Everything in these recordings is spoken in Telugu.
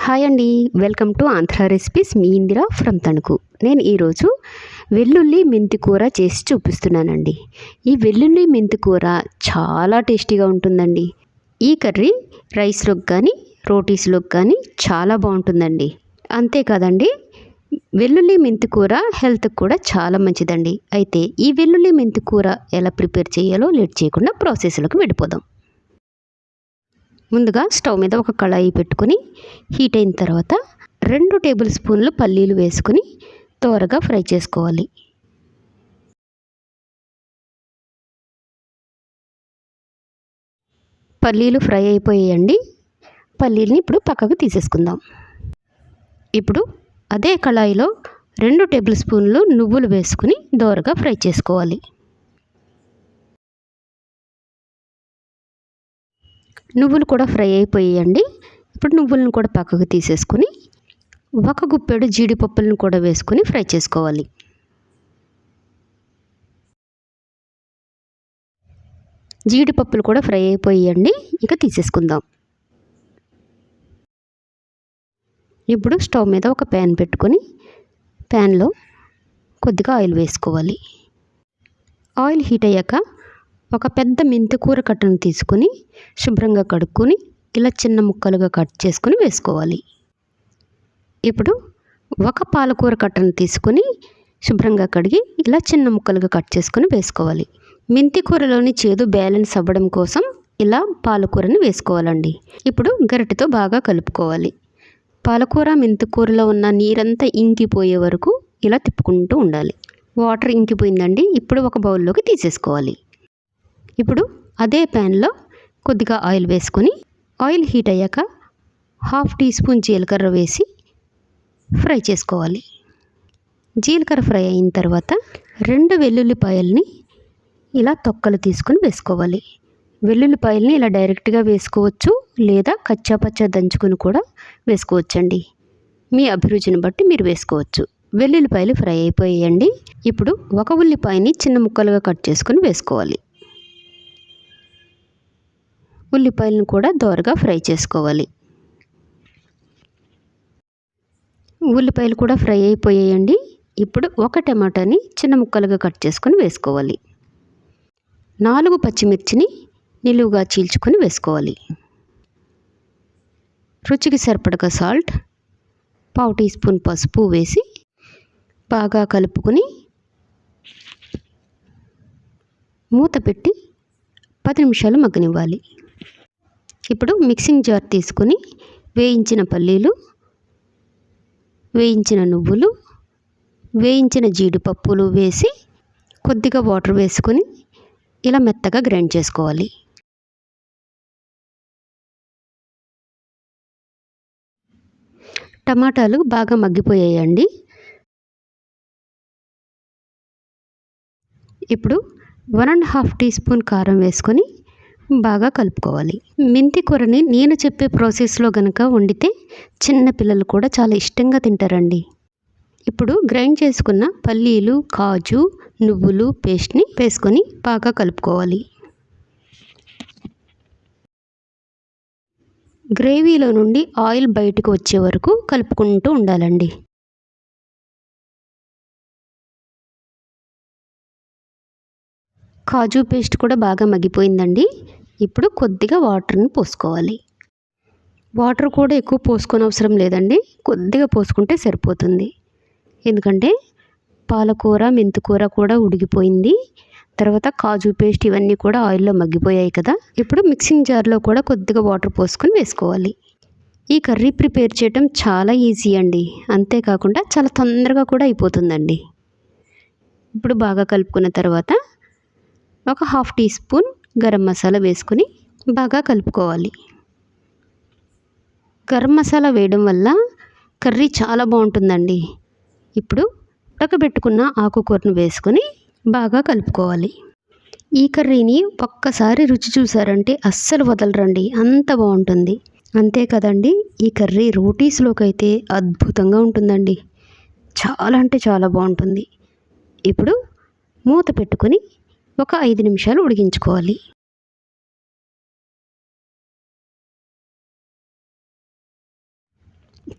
హాయ్ అండి. Welcome to Andhra recipes. Me Indira from Tanuku. నేను ఈరోజు వెల్లుల్లి మెంతి కూర చేసి చూపిస్తున్నానండి. ఈ వెల్లుల్లి మెంతి కూర చాలా టేస్టీగా ఉంటుందండి. ఈ కర్రీ రైస్లోకి కానీ రోటీస్లోకి కానీ చాలా బాగుంటుందండి. అంతేకాదండి వెల్లుల్లి మెంతి కూర హెల్త్కి కూడా చాలా మంచిదండి. అయితే ఈ వెల్లుల్లి మెంతి కూర ఎలా ప్రిపేర్ చేయాలో లేట్ చేయకుండా ప్రాసెస్లోకి వెళ్ళిపోదాం. ముందుగా స్టవ్ మీద ఒక కళాయి పెట్టుకొని హీట్ అయిన తర్వాత రెండు టేబుల్ స్పూన్లు పల్లీలు వేసుకొని త్వరగా ఫ్రై చేసుకోవాలి. పల్లీలు ఫ్రై అయిపోయాయండి. పల్లీలని ఇప్పుడు పక్కకు తీసేసుకుందాం. ఇప్పుడు అదే కళాయిలో రెండు టేబుల్ స్పూన్లు నువ్వులు వేసుకుని దోరగా ఫ్రై చేసుకోవాలి. నువ్వులు కూడా ఫ్రై అయిపోయాయండి. ఇప్పుడు నువ్వులను కూడా పక్కకు తీసేసుకుని ఒక గుప్పెడు జీడిపప్పులను కూడా వేసుకొని ఫ్రై చేసుకోవాలి. జీడిపప్పులు కూడా ఫ్రై అయిపోయాయండి. ఇక తీసేసుకుందాం. ఇప్పుడు స్టవ్ మీద ఒక ప్యాన్ పెట్టుకొని ప్యాన్లో కొద్దిగా ఆయిల్ వేసుకోవాలి. ఆయిల్ హీట్ అయ్యాక ఒక పెద్ద మెంతికూర కట్టను తీసుకొని శుభ్రంగా కడుక్కొని ఇలా చిన్న ముక్కలుగా కట్ చేసుకొని వేసుకోవాలి. ఇప్పుడు ఒక పాలకూర కట్టను తీసుకొని శుభ్రంగా కడిగి ఇలా చిన్న ముక్కలుగా కట్ చేసుకొని వేసుకోవాలి. మెంతికూరలోని చేదు బ్యాలెన్స్ అవ్వడం కోసం ఇలా పాలకూరని వేసుకోవాలండి. ఇప్పుడు గరిటెతో బాగా కలుపుకోవాలి. పాలకూర మెంతికూరలో ఉన్న నీరంతా ఇంకిపోయే వరకు ఇలా తిప్పుకుంటూ ఉండాలి. వాటర్ ఇంకిపోయిందండి ఇప్పుడు ఒక బౌల్లోకి తీసేసుకోవాలి. ఇప్పుడు అదే ప్యాన్లో కొద్దిగా ఆయిల్ వేసుకొని ఆయిల్ హీట్ అయ్యాక హాఫ్ టీ స్పూన్ జీలకర్ర వేసి ఫ్రై చేసుకోవాలి. జీలకర్ర ఫ్రై అయిన తర్వాత రెండు వెల్లుల్లిపాయల్ని ఇలా తొక్కలు తీసుకొని వేసుకోవాలి. వెల్లుల్లిపాయల్ని ఇలా డైరెక్ట్గా వేసుకోవచ్చు లేదా కచ్చాపచ్చా దంచుకొని కూడా వేసుకోవచ్చండి. మీ అభిరుచిని బట్టి మీరు వేసుకోవచ్చు. వెల్లుల్లిపాయలు ఫ్రై అయిపోయాయండి. ఇప్పుడు ఒక ఉల్లిపాయని చిన్న ముక్కలుగా కట్ చేసుకొని వేసుకోవాలి. ఉల్లిపాయలను కూడా దోరగా ఫ్రై చేసుకోవాలి. ఉల్లిపాయలు కూడా ఫ్రై అయిపోయాయండి. ఇప్పుడు ఒక టమాటాని చిన్న ముక్కలుగా కట్ చేసుకొని వేసుకోవాలి. నాలుగు పచ్చిమిర్చిని నిలువుగా చీల్చుకొని వేసుకోవాలి. రుచికి సరిపడగా సాల్ట్ పావు టీ స్పూన్ పసుపు వేసి బాగా కలుపుకొని మూత పెట్టి పది నిమిషాలు మగ్గనివ్వాలి. ఇప్పుడు మిక్సింగ్ జార్ తీసుకొని వేయించిన పల్లీలు వేయించిన నువ్వులు వేయించిన జీడిపప్పులు వేసి కొద్దిగా వాటర్ వేసుకొని ఇలా మెత్తగా గ్రైండ్ చేసుకోవాలి. టమాటాలు బాగా మగ్గిపోయాయండి. ఇప్పుడు one and half tea spoon కారం వేసుకొని బాగా కలుపుకోవాలి. మెంతి కూరని నేను చెప్పే ప్రాసెస్లో కనుక వండితే చిన్న పిల్లలు కూడా చాలా ఇష్టంగా తింటారండి. ఇప్పుడు గ్రైండ్ చేసుకున్న పల్లీలు కాజు నువ్వులు పేస్ట్ని వేసుకొని బాగా కలుపుకోవాలి. గ్రేవీలో నుండి ఆయిల్ బయటకు వచ్చే వరకు కలుపుకుంటూ ఉండాలండి. కాజు పేస్ట్ కూడా బాగా మగ్గిపోయిందండి. ఇప్పుడు కొద్దిగా వాటర్ని పోసుకోవాలి. వాటర్ కూడా ఎక్కువ పోసుకొని అవసరం లేదండి. కొద్దిగా పోసుకుంటే సరిపోతుంది. ఎందుకంటే పాలకూర మెంతికూర కూడా ఉడికిపోయింది. తర్వాత కాజు పేస్ట్ ఇవన్నీ కూడా ఆయిల్లో మగ్గిపోయాయి కదా. ఇప్పుడు మిక్సింగ్ జార్లో కూడా కొద్దిగా వాటర్ పోసుకొని వేసుకోవాలి. ఈ కర్రీ ప్రిపేర్ చేయడం చాలా ఈజీ అండి. అంతేకాకుండా చాలా తొందరగా కూడా అయిపోతుందండి. ఇప్పుడు బాగా కలుపుకున్న తర్వాత ఒక half tea spoon garam masala వేసుకొని బాగా కలుపుకోవాలి. గరం మసాలా వేయడం వల్ల కర్రీ చాలా బాగుంటుందండి. ఇప్పుడు ఉడకబెట్టుకున్న ఆకుకూరను వేసుకొని బాగా కలుపుకోవాలి. ఈ కర్రీని ఒక్కసారి రుచి చూసారంటే అస్సలు వదలరండి. అంత బాగుంటుంది. అంతే కదండి ఈ కర్రీ రోటీస్లోకి అయితే అద్భుతంగా ఉంటుందండి. చాలా అంటే చాలా బాగుంటుంది. ఇప్పుడు మూత పెట్టుకొని ఒక ఐదు నిమిషాలు ఉడికించుకోవాలి.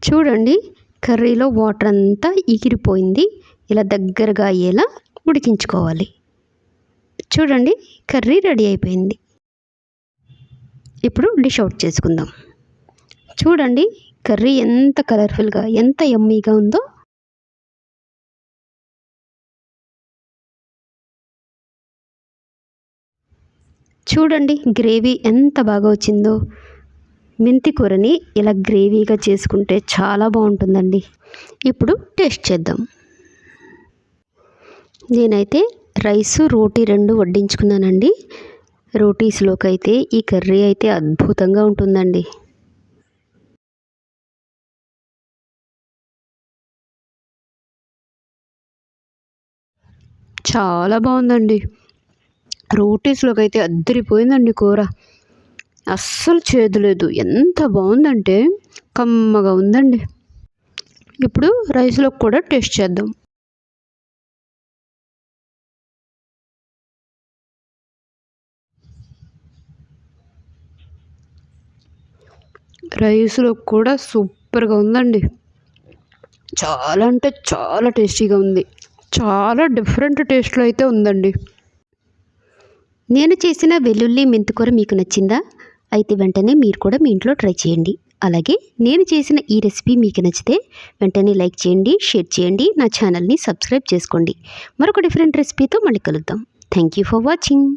చూడండి కర్రీలో వాటర్ అంతా ఎగిరిపోయింది. ఇలా దగ్గరగా అయ్యేలా ఉడికించుకోవాలి. చూడండి కర్రీ రెడీ అయిపోయింది. ఇప్పుడు డిష్ అవుట్ చేసుకుందాం. చూడండి కర్రీ ఎంత కలర్ఫుల్గా ఎంత ఎమ్మీగా ఉందో చూడండి గ్రేవీ ఎంత బాగా వచ్చిందో. మెంతి కూరని ఇలా గ్రేవీగా చేసుకుంటే చాలా బాగుంటుందండి. ఇప్పుడు టేస్ట్ చేద్దాం. నేనైతే రైసు రోటీ రెండు వడ్డించుకున్నానండి. రోటీస్లోకి అయితే ఈ కర్రీ అయితే అద్భుతంగా ఉంటుందండి. చాలా బాగుందండి. రోటీస్లోకి అయితే అద్దరిపోయిందండి కూర. అస్సలు చేదులేదు. ఎంత బాగుందంటే కమ్మగా ఉందండి. ఇప్పుడు రైస్లోకి కూడా టేస్ట్ చేద్దాం. రైస్లో కూడా సూపర్గా ఉందండి. చాలా అంటే చాలా టేస్టీగా ఉంది. చాలా డిఫరెంట్ టేస్ట్లో అయితే ఉందండి. నేను చేసిన వెల్లుల్లి మెంతికూర మీకు నచ్చిందా? అయితే వెంటనే మీరు కూడా మీ ఇంట్లో ట్రై చేయండి. అలాగే నేను చేసిన ఈ రెసిపీ మీకు నచ్చితే వెంటనే లైక్ చేయండి షేర్ చేయండి నా ఛానల్ని సబ్స్క్రైబ్ చేసుకోండి. మరొక డిఫరెంట్ రెసిపీతో మళ్ళీ కలుద్దాం. Thank you for watching.